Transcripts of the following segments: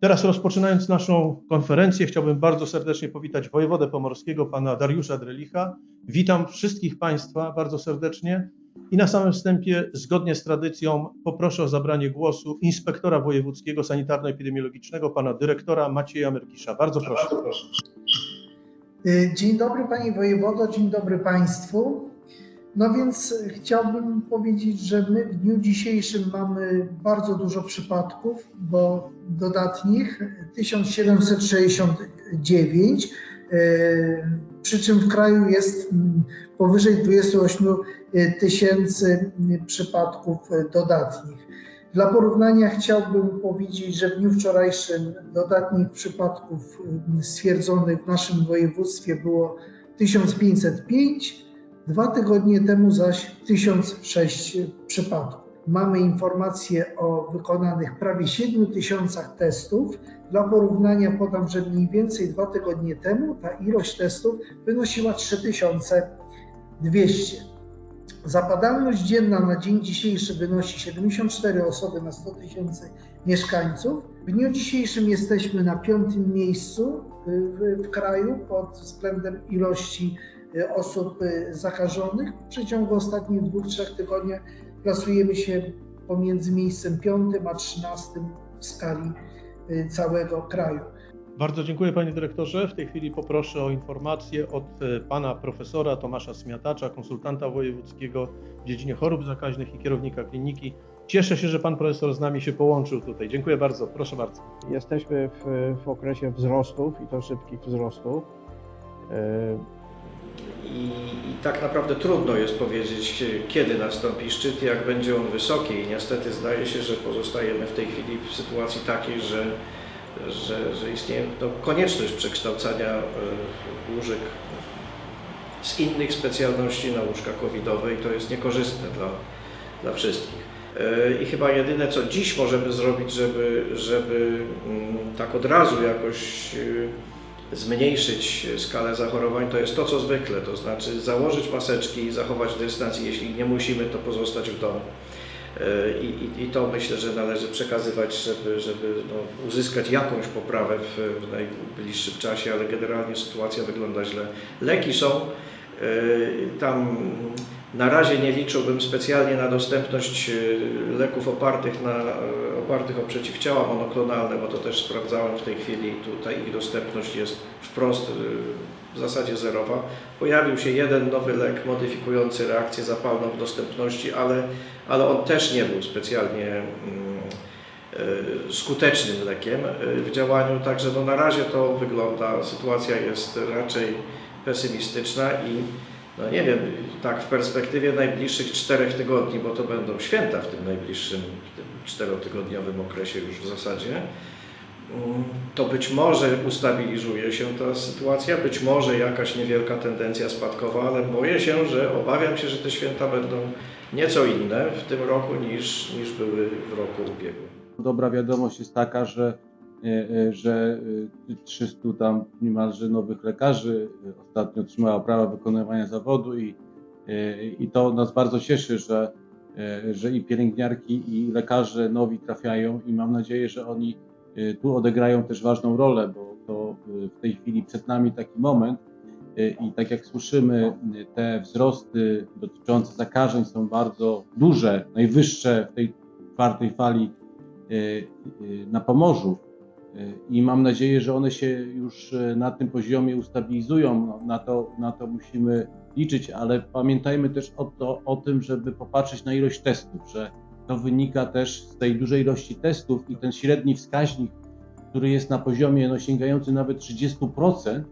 Teraz rozpoczynając naszą konferencję, chciałbym bardzo serdecznie powitać wojewodę pomorskiego, pana Dariusza Drelicha. Witam wszystkich państwa bardzo serdecznie i na samym wstępie, zgodnie z tradycją, poproszę o zabranie głosu inspektora wojewódzkiego sanitarno-epidemiologicznego, pana dyrektora Macieja Merkisza. Bardzo proszę. Dzień dobry Panie Wojewodo, dzień dobry Państwu. No więc y, chciałbym powiedzieć, że my w dniu dzisiejszym mamy bardzo dużo przypadków, bo dodatnich 1769, y, przy czym w kraju jest powyżej 28 tysięcy przypadków dodatnich. Dla porównania chciałbym powiedzieć, że w dniu wczorajszym dodatnich przypadków stwierdzonych w naszym województwie było 1505, dwa tygodnie temu zaś 1006 przypadków. Mamy informacje o wykonanych prawie 7 tysiącach testów. Dla porównania podam, że mniej więcej dwa tygodnie temu ta ilość testów wynosiła 3200. Zapadalność dzienna na dzień dzisiejszy wynosi 74 osoby na 100 tysięcy mieszkańców. W dniu dzisiejszym jesteśmy na piątym miejscu w, w kraju pod względem ilości y, osób y, zakażonych. W przeciągu ostatnich dwóch, trzech tygodni plasujemy się pomiędzy miejscem piątym a trzynastym w skali y, całego kraju. Bardzo dziękuję panie dyrektorze. W tej chwili poproszę o informację od e, pana profesora Tomasza Smiatacza, konsultanta wojewódzkiego w dziedzinie chorób zakaźnych i kierownika kliniki. Cieszę się, że pan profesor z nami się połączył tutaj. Dziękuję bardzo. Proszę bardzo. Jesteśmy w, w okresie wzrostów i to szybkich wzrostów. E, I, I tak naprawdę trudno jest powiedzieć, kiedy nastąpi szczyt jak będzie on wysoki. I niestety zdaje się, że pozostajemy w tej chwili w sytuacji takiej, że, że, że istnieje no, konieczność przekształcania e, łóżek z innych specjalności na łóżka covidowe i to jest niekorzystne dla, dla wszystkich. E, I chyba jedyne, co dziś możemy zrobić, żeby, żeby mm, tak od razu jakoś e, zmniejszyć skalę zachorowań, to jest to, co zwykle, to znaczy założyć maseczki, zachować dystans i jeśli nie musimy, to pozostać w domu. E, I, i, I to myślę, że należy przekazywać, żeby, żeby no, uzyskać jakąś poprawę w, w najbliższym czasie, ale generalnie sytuacja wygląda źle. Leki są, e, tam na razie nie liczyłbym specjalnie na dostępność e, leków opartych, na, opartych o przeciwciała monoklonalne, bo to też sprawdzałem w tej chwili. Tutaj ich dostępność jest wprost w zasadzie zerowa. Pojawił się jeden nowy lek modyfikujący reakcję zapalną w dostępności, ale, ale on też nie był specjalnie mm, e, skutecznym lekiem e, w działaniu, także no na razie to wygląda, sytuacja jest raczej pesymistyczna i no nie wiem, tak w perspektywie najbliższych czterech tygodni, bo to będą święta w tym najbliższym tym czterotygodniowym okresie już w zasadzie, mm, to być może ustabilizuje się ta sytuacja, być może jakaś niewielka tendencja spadkowa, ale boję się, że obawiam się, że te święta będą nieco inne w tym roku niż, niż były w roku ubiegłym. Dobra wiadomość jest taka, że, że e, 300 tam niemalże nowych lekarzy e, ostatnio otrzymało prawo wykonywania zawodu i, e, i to nas bardzo cieszy, że, e, że i pielęgniarki i lekarze nowi trafiają i mam nadzieję, że oni e, tu odegrają też ważną rolę, bo to e, w tej chwili przed nami taki moment e, i tak jak słyszymy, e, te wzrosty dotyczące zakażeń są bardzo duże, najwyższe w tej czwartej fali e, e, na Pomorzu. E, i mam nadzieję, że one się już e, na tym poziomie ustabilizują. No, Na to, na to musimy liczyć, ale pamiętajmy też o, to, o tym, żeby popatrzeć na ilość testów, że to wynika też z tej dużej ilości testów i ten średni wskaźnik, który jest na poziomie no, sięgający nawet 30% e,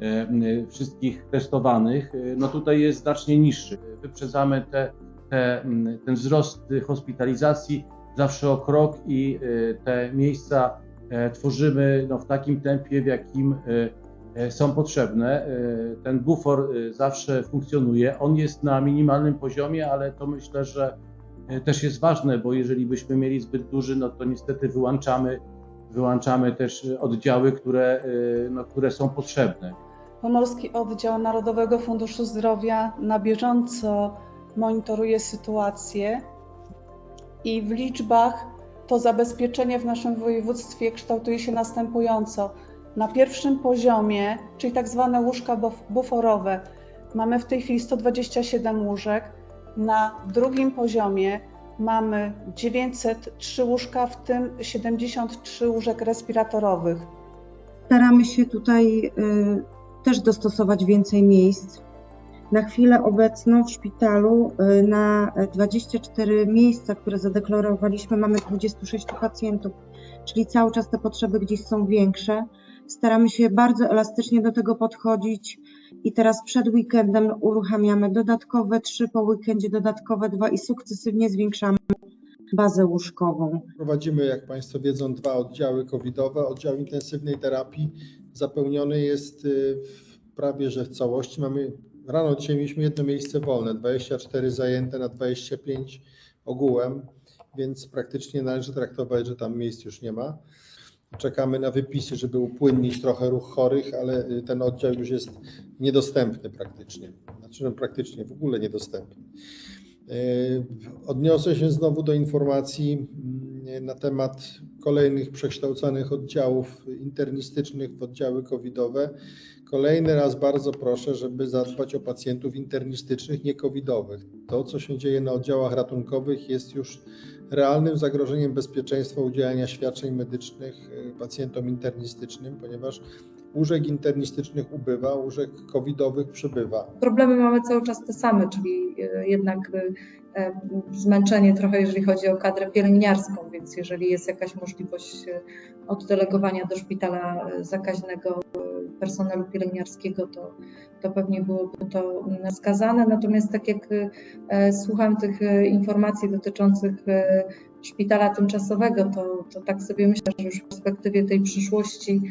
m, wszystkich testowanych, e, no tutaj jest znacznie niższy. Wyprzedzamy te, te, ten wzrost hospitalizacji zawsze o krok i e, te miejsca e, tworzymy no, w takim tempie, w jakim e, e, są potrzebne. E, Ten bufor e, zawsze funkcjonuje. On jest na minimalnym poziomie, ale to myślę, że e, też jest ważne, bo jeżeli byśmy mieli zbyt duży, no to niestety wyłączamy, wyłączamy też e, oddziały, które, e, no, które są potrzebne. Pomorski Oddział Narodowego Funduszu Zdrowia na bieżąco monitoruje sytuację i w liczbach to zabezpieczenie w naszym województwie kształtuje się następująco. Na pierwszym poziomie, czyli tak zwane łóżka buf- buforowe, mamy w tej chwili 127 łóżek. Na drugim poziomie mamy 903 łóżka, w tym 73 łóżek respiratorowych. Staramy się tutaj y, też dostosować więcej miejsc. Na chwilę obecną w szpitalu y, na 24 miejsca, które zadeklarowaliśmy, mamy 26 pacjentów, czyli cały czas te potrzeby gdzieś są większe. Staramy się bardzo elastycznie do tego podchodzić i teraz przed weekendem uruchamiamy dodatkowe trzy, po weekendzie dodatkowe dwa i sukcesywnie zwiększamy bazę łóżkową. Prowadzimy, jak Państwo wiedzą, dwa oddziały covidowe. Oddział intensywnej terapii zapełniony jest y, prawie że w całości. Mamy, rano dzisiaj mieliśmy jedno miejsce wolne, 24 zajęte na 25 ogółem, więc praktycznie należy traktować, że tam miejsc już nie ma. Czekamy na wypisy, żeby upłynnić trochę ruch chorych, ale y, ten oddział już jest niedostępny praktycznie. Znaczy no, praktycznie w ogóle niedostępny. Yy, Odniosę się znowu do informacji mm, na temat kolejnych przekształcanych oddziałów internistycznych w oddziały covidowe. Kolejny raz bardzo proszę, żeby zadbać o pacjentów internistycznych, nie covidowych. To, co się dzieje na oddziałach ratunkowych, jest już realnym zagrożeniem bezpieczeństwa udzielania świadczeń medycznych yy, pacjentom internistycznym, ponieważ łóżek internistycznych ubywa, łóżek covidowych przybywa. Problemy mamy cały czas te same, czyli e, jednak e, zmęczenie trochę, jeżeli chodzi o kadrę pielęgniarską, więc jeżeli jest jakaś możliwość e, oddelegowania do szpitala e, zakaźnego e, personelu pielęgniarskiego, to, to pewnie byłoby to mm, wskazane. Natomiast tak jak e, słucham tych e, informacji dotyczących e, szpitala tymczasowego, to, to tak sobie myślę, że już w perspektywie tej przyszłości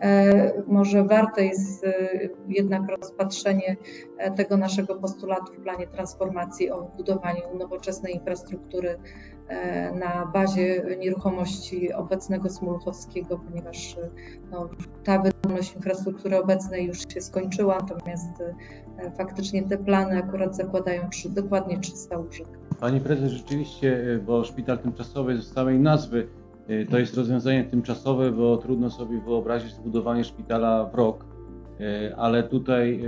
e, może warte jest e, jednak rozpatrzenie e, tego naszego postulatu w planie transformacji o budowaniu nowoczesnej infrastruktury e, na bazie nieruchomości obecnego Smoluchowskiego, ponieważ e, no, ta wydolność infrastruktury obecnej już się skończyła, natomiast e, faktycznie te plany akurat zakładają trzy, dokładnie 300 łóżek. Pani prezes, rzeczywiście, y, bo szpital tymczasowy z samej nazwy y, to jest rozwiązanie tymczasowe, bo trudno sobie wyobrazić zbudowanie szpitala w rok, Y, ale tutaj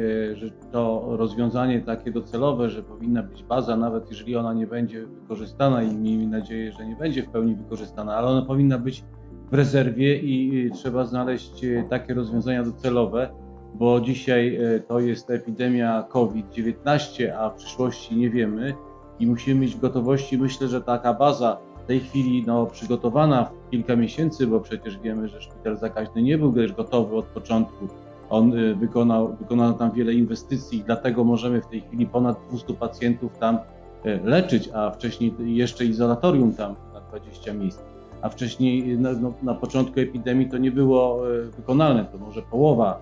to rozwiązanie takie docelowe, że powinna być baza, nawet jeżeli ona nie będzie wykorzystana i miejmy nadzieję, że nie będzie w pełni wykorzystana, ale ona powinna być w rezerwie i trzeba znaleźć takie rozwiązania docelowe, bo dzisiaj to jest epidemia COVID-19, a w przyszłości nie wiemy i musimy mieć w gotowości. Myślę, że taka baza w tej chwili no, przygotowana w kilka miesięcy, bo przecież wiemy, że szpital zakaźny nie był też gotowy od początku. On y, wykonał, wykonał tam wiele inwestycji, dlatego możemy w tej chwili ponad 200 pacjentów tam y, leczyć, a wcześniej jeszcze izolatorium tam na 20 miejsc. A wcześniej y, na, no, na początku epidemii to nie było wykonalne, to może połowa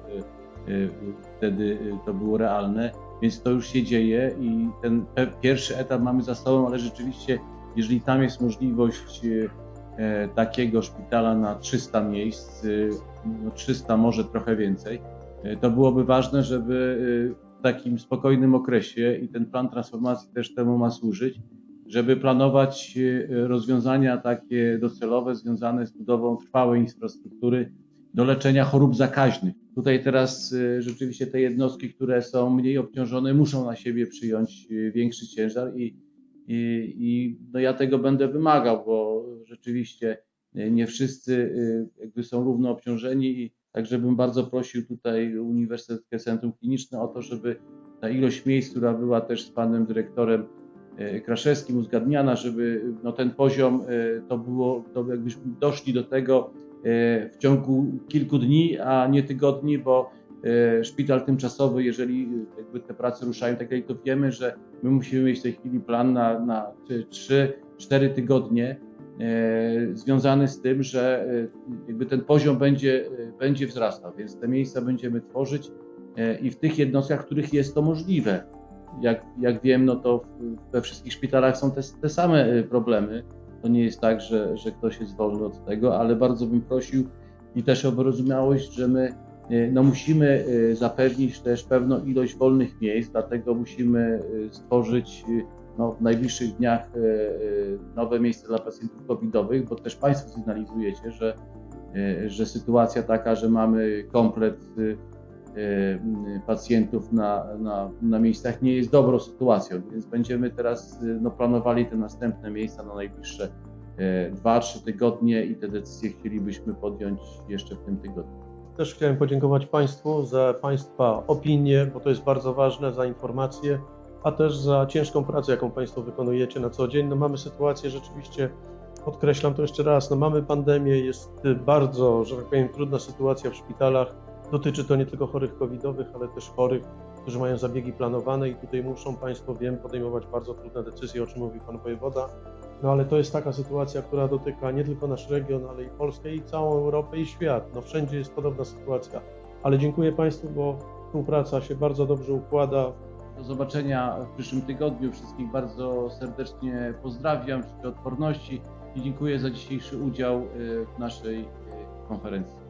wtedy to było realne, więc to już się dzieje i ten pierwszy etap mamy za sobą, ale rzeczywiście, jeżeli tam jest możliwość e, takiego szpitala na 300 miejsc, y, no 300 może trochę więcej, y, to byłoby ważne, żeby w takim spokojnym okresie i ten plan transformacji też temu ma służyć, żeby planować rozwiązania takie docelowe związane z budową trwałej infrastruktury do leczenia chorób zakaźnych. Tutaj teraz y, rzeczywiście te jednostki, które są mniej obciążone, muszą na siebie przyjąć y, większy ciężar i, i, i no ja tego będę wymagał, bo rzeczywiście y, nie wszyscy jakby są równo obciążeni i także bym bardzo prosił tutaj Uniwersyteckie Centrum Kliniczne o to, żeby ta ilość miejsc, która była też z panem dyrektorem Kraszewskim uzgadniana, żeby no, ten poziom to było, to jakbyśmy doszli do tego w ciągu kilku dni, a nie tygodni, bo y, szpital tymczasowy, jeżeli jakby te prace ruszają, tak jak to wiemy, że my musimy mieć w tej chwili plan na, na 3-4 tygodnie e, związany z tym, że e, jakby ten poziom będzie, e, będzie wzrastał, więc te miejsca będziemy tworzyć e, i w tych jednostkach, w których jest to możliwe. Jak, jak wiem, no to we wszystkich szpitalach są te, te same e, problemy. To nie jest tak, że, że ktoś jest wolny od tego, ale bardzo bym prosił i też o wyrozumiałość, że my e, no musimy e, zapewnić też pewną ilość wolnych miejsc, dlatego musimy e, stworzyć no, w najbliższych dniach nowe miejsce dla pacjentów covidowych, bo też Państwo sygnalizujecie, że, że sytuacja taka, że mamy komplet pacjentów na, na, na miejscach nie jest dobrą sytuacją, więc będziemy teraz e, no, planowali te następne miejsca na najbliższe 2-3 tygodnie i te decyzje chcielibyśmy podjąć jeszcze w tym tygodniu. Też chciałem podziękować Państwu za Państwa opinie, bo to jest bardzo ważne, za informacje, a też za ciężką pracę, jaką Państwo wykonujecie na co dzień. No mamy sytuację rzeczywiście, podkreślam to jeszcze raz, no mamy pandemię, jest bardzo, że tak powiem, trudna sytuacja w szpitalach. Dotyczy to nie tylko chorych covidowych, ale też chorych, którzy mają zabiegi planowane i tutaj muszą Państwo, wiem, podejmować bardzo trudne decyzje, o czym mówił Pan Wojewoda. No ale to jest taka sytuacja, która dotyka nie tylko nasz region, ale i Polskę, i całą Europę, i świat. No wszędzie jest podobna sytuacja. Ale dziękuję Państwu, bo współpraca się bardzo dobrze układa. Do zobaczenia w przyszłym tygodniu. Wszystkich bardzo serdecznie pozdrawiam, życzę odporności i dziękuję za dzisiejszy udział y, w naszej y, konferencji.